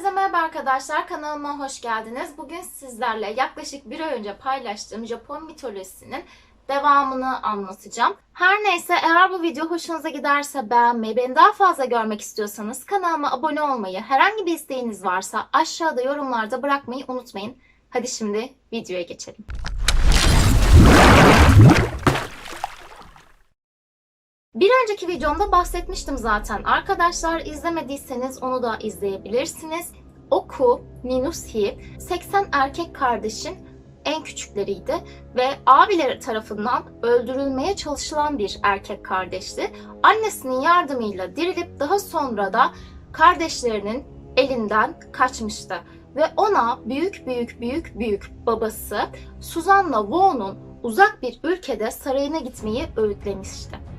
Herkese merhaba arkadaşlar. Kanalıma hoş geldiniz. Bugün sizlerle yaklaşık bir ay önce paylaştığım Japon mitolojisinin devamını anlatacağım. Her neyse eğer bu video hoşunuza giderse beğenmeyi, beni daha fazla görmek istiyorsanız kanalıma abone olmayı, herhangi bir isteğiniz varsa aşağıda yorumlarda bırakmayı unutmayın. Hadi şimdi videoya geçelim. Bir önceki videomda bahsetmiştim zaten. Arkadaşlar izlemediyseniz onu da izleyebilirsiniz. Oku, Ninusi 80 erkek kardeşin en küçükleriydi ve abileri tarafından öldürülmeye çalışılan bir erkek kardeşti. Annesinin yardımıyla dirilip daha sonra da kardeşlerinin elinden kaçmıştı. Ve ona büyük büyük büyük büyük babası Suzanna Wo'nun uzak bir ülkede sarayına gitmeyi öğütlemişti.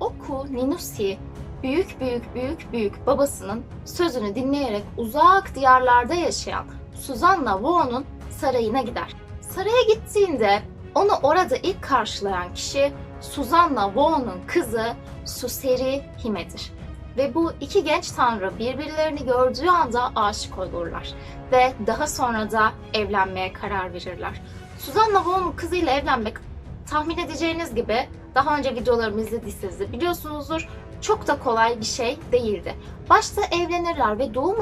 Oku Ninusi büyük büyük büyük büyük babasının sözünü dinleyerek uzak diyarlarda yaşayan Suzanna Wo'nun sarayına gider. Saraya gittiğinde onu orada ilk karşılayan kişi Suzanna Wo'nun kızı Suseri Hime'dir. Ve bu iki genç tanrı birbirlerini gördüğü anda aşık olurlar ve daha sonra da evlenmeye karar verirler. Suzanna Wo'nun kızıyla evlenmek tahmin edeceğiniz gibi daha önce videolarımı izlediyseniz de biliyorsunuzdur. Çok da kolay bir şey değildi. Başta evlenirler ve doğum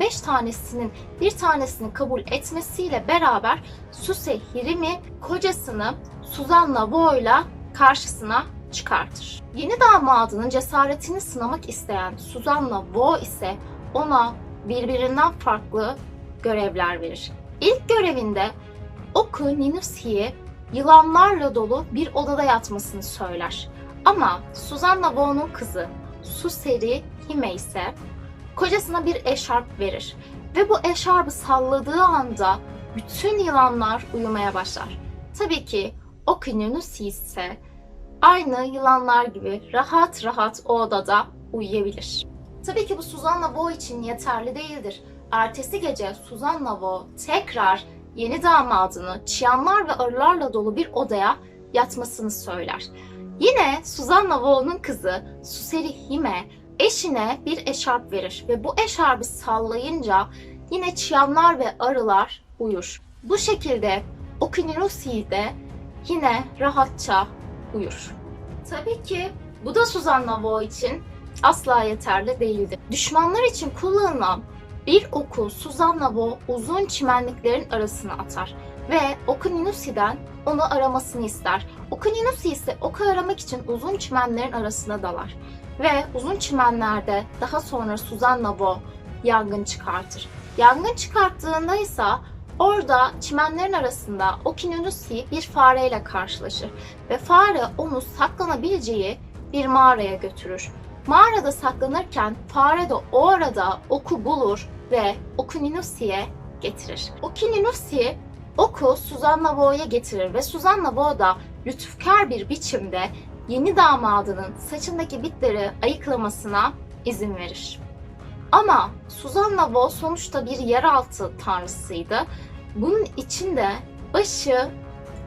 5 tanesinin bir tanesini kabul etmesiyle beraber Suse Hirimi kocasını Suzanna Wo'yla karşısına çıkartır. Yeni damadının cesaretini sınamak isteyen Suzanna Wo ise ona birbirinden farklı görevler verir. İlk görevinde Oku Ninusi'yi yılanlarla dolu bir odada yatmasını söyler. Ama Suzanna Wo'nun kızı Suseri Hime ise kocasına bir eşarp verir. Ve bu eşarbı salladığı anda bütün yılanlar uyumaya başlar. Tabii ki Okununusi ise aynı yılanlar gibi rahat rahat o odada uyuyabilir. Tabii ki bu Suzanna Wo için yeterli değildir. Ertesi gece Suzanna Wo tekrar yeni damadını çıyanlar ve arılarla dolu bir odaya yatmasını söyler. Yine Suzanna Wo'nun kızı Suseri Hime eşine bir eşarp verir ve bu eşarbı sallayınca yine çıyanlar ve arılar uyur. Bu şekilde Okuninusi de yine rahatça uyur. Tabii ki bu da Suzanna Wo için asla yeterli değildi. Düşmanlar için kullanılan bir oku Suzanna Wo uzun çimenliklerin arasına atar ve Okuninusi'den onu aramasını ister. Okuninusi ise oku aramak için uzun çimenlerin arasına dalar ve uzun çimenlerde daha sonra Suzanna Wo yangın çıkartır. Yangın çıkarttığında ise orada çimenlerin arasında Okuninusi bir fareyle karşılaşır ve fare onu saklanabileceği bir mağaraya götürür. Mağarada saklanırken fare de o arada oku bulur ve oku Ninusi'ye getirir. Oku Ninusi oku Suzanna Wo'ya getirir ve Suzanna Wo da lütufkar bir biçimde yeni damadının saçındaki bitleri ayıklamasına izin verir. Ama Suzanna Wo sonuçta bir yeraltı tanrısıydı. Bunun içinde başı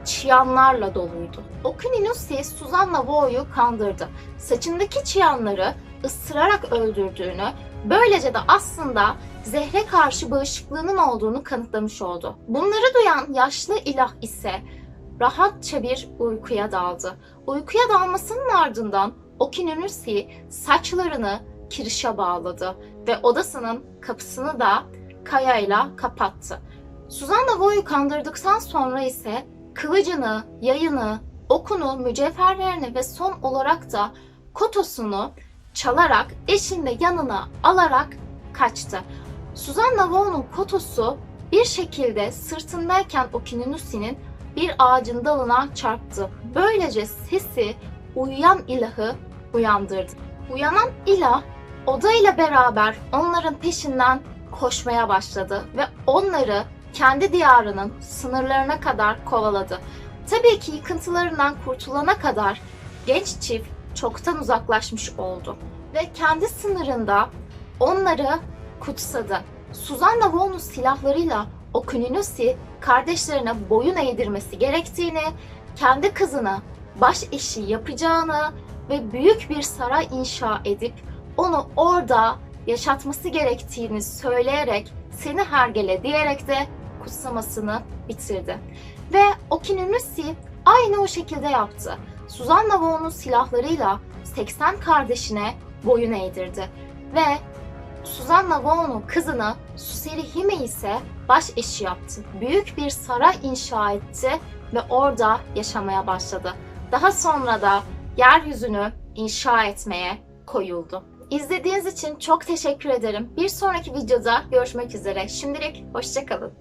çıyanlarla doluydu. Okuninusi Suzanna Wo'yu kandırdı. Saçındaki çıyanları ısırarak öldürdüğünü, böylece de aslında zehre karşı bağışıklığının olduğunu kanıtlamış oldu. Bunları duyan yaşlı ilah ise rahatça bir uykuya daldı. Uykuya dalmasının ardından Okuninusi saçlarını kirişe bağladı ve odasının kapısını da kayayla kapattı. Suzanna Wo'yu kandırdıktan sonra ise kılıcını, yayını, okunu, mücevherlerini ve son olarak da kotosunu çalarak eşini de yanına alarak kaçtı. Suzanna Wo'nun kotosu bir şekilde sırtındayken Okininusi'nin bir ağacın dalına çarptı. Böylece sesi uyuyan ilahı uyandırdı. Uyanan ilah oda ile beraber onların peşinden koşmaya başladı ve onları kendi diyarının sınırlarına kadar kovaladı. Tabii ki yıkıntılarından kurtulana kadar genç çift çoktan uzaklaşmış oldu ve kendi sınırında onları kutsadı. Suzanna Wo'nun silahlarıyla Okuninusi kardeşlerine boyun eğdirmesi gerektiğini, kendi kızını baş eşi yapacağını ve büyük bir saray inşa edip onu orada yaşatması gerektiğini söyleyerek seni hergele diyerek de kutsamasını bitirdi. Ve Okinunusi aynı o şekilde yaptı. Suzanna Vaughn'un silahlarıyla 80 kardeşine boyun eğdirdi. Ve Suzanna Vaughn'un kızını Suseri Hime ise baş eşi yaptı. Büyük bir saray inşa etti ve orada yaşamaya başladı. Daha sonra da yeryüzünü inşa etmeye koyuldu. İzlediğiniz için çok teşekkür ederim. Bir sonraki videoda görüşmek üzere. Şimdilik hoşçakalın.